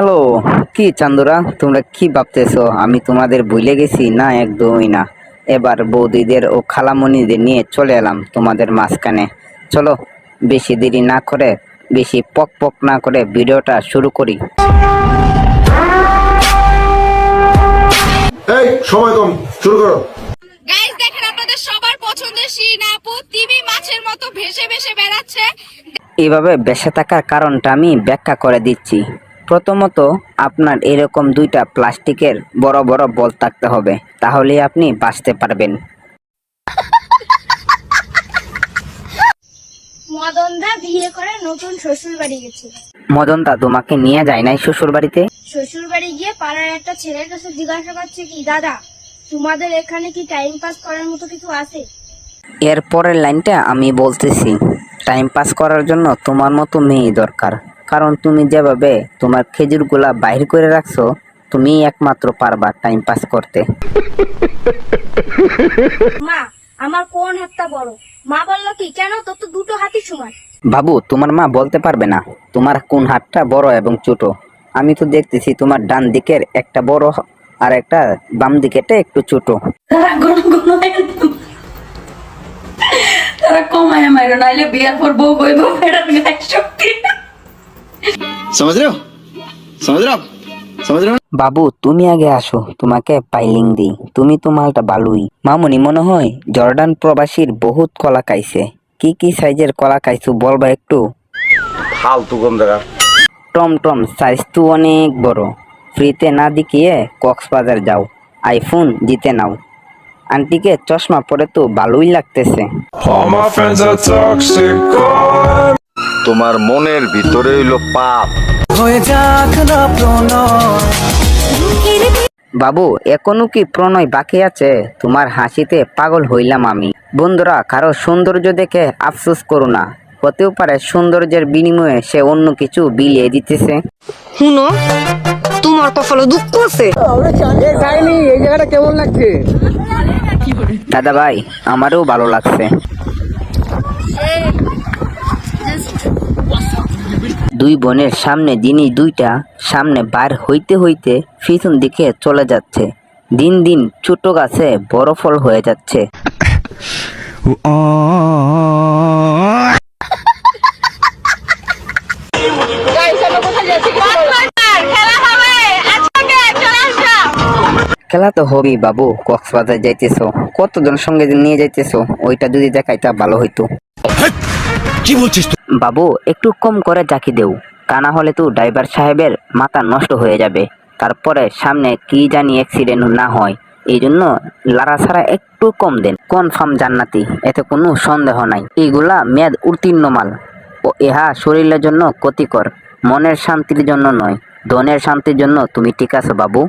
Hello কি চান্দুরা? তোমরা কি ভাবতেছো? আমি তোমাদের ভুলে গেছি? না একদমই না। এবার বৌদিদের ও খালামণিদের নিয়ে চলে এলাম তোমাদের মাঝখানে। চলো বেশি দেরি না করে বেশি পক পক না করে ভিডিওটা শুরু করি। এই সময় কম শুরু করো। গাইস দেখেন আপনাদের সবার পছন্দের শিরিন আপু টিভি মাছের মতো ভেসে ভেসে বেড়াচ্ছে। এভাবে বেঁচে থাকার কারণটা আমি ব্যাখ্যা করে দিচ্ছি। প্রথমত আপনার এরকম দুইটা প্লাস্টিকের বড় বড় বল থাকতে হবে তাহলেই আপনি বাঁচতে পারবেন। মদনদা বিয়ে করে নতুন শ্বশুর বাড়ি গেছে মদনদা তোমাকে নিয়ে যায় নাই শ্বশুর বাড়িতে শ্বশুর বাড়ি গিয়ে পাড়ার একটা ছেলের কাছে জিজ্ঞাসা করছে কি দাদা তোমাদের এখানে কি টাইম পাস করার মতো কিছু আছে? এর পরের লাইনটা আমি বলতেছি টাইম পাস করার জন্য তোমার মতো মেয়ে দরকার। কারণ তুমি যেভাবে তোমার খেজুরগুলা বাইর করে রাখছো তুমি একমাত্র পারবা টাইম পাস করতে। মা আমার কোন হাতটা বড়? মা বলল কি কেন তোর তো দুটো হাতই সমান? বাবু তোমার মা বলতে পারবে না তোমার কোন হাতটা বড় এবং ছোট। আমি তো দেখতেছি তোমার ডান দিকের একটা বড় আর একটা বাম দিকেরটা একটু ছোট। তারা কমায় মাইরো নাইলে বিয়ার পর বউ মেয়েটার গায়ে শক্তি समझ रहे हो समझ रहे हो आप समझ रहे हो বাবু তুমি আগে আসো তোমাকে পাইলিং দিই তুমি তো মালটা বালুই মামুনি মনে হয় জর্ডান প্রবাসীর বহুত কলা খাইছে কি কি সাইজের কলা খাইছো বলবা একটু ফালতু গন্ধরা টম টম সাইজ তো অনেক বড় ফ্রিতে না দেখিয়ে কক্সবাজার যাও আইফোন জিতে নাও আন্টিকে চশমা পরে তো ভালোই লাগতেছে All my friends are toxic. তোমার মনের ভিতরে হইল পাপ। বাবু এখনও কি প্রণয় বাকি আছে? তোমার হাসিতে পাগল হইলাম আমি। বন্ধুরা কারও সৌন্দর্য দেখে আফসোস করো না। হতেও পারে সৌন্দর্যের বিনিময়ে সে অন্য কিছু বিলিয়ে দিতেছে। শুনো তোমার কপালে দুঃখ আছে। দাদা ভাই আমারও ভালো লাগছে। দুই বোনের সামনে জিনিস দুইটা সামনে বার হইতে হইতে পিছন দিকে চলে যাচ্ছে। দিন দিন ছোট গাছে বড় ফল হয়ে যাচ্ছে। খেলা হবে তো হবেই বাবু, কক্সবাজার যাইতেছো। কতজন সঙ্গে নিয়ে যাইতেছো? ওইটা যদি দেখাইতা ভালো হইতো। বাবু, একটু কম করে জাকি দেও, তা না হলে তো ড্রাইভার সাহেবের মাথা নষ্ট হয়ে যাবে। তারপরে সামনে কি জানি অ্যাক্সিডেন্ট না হয়, এই জন্য লারা একটু কম দেন। কনফার্ম জান্নাতি, এতে কোনো সন্দেহ নাই। এইগুলা মেয়াদ উত্তীর্ণ মাল। ও ইহা শরীরের জন্য ক্ষতিকর, মনের শান্তির জন্য নয়, ধনের শান্তির জন্য তুমি ঠিক আছো বাবু।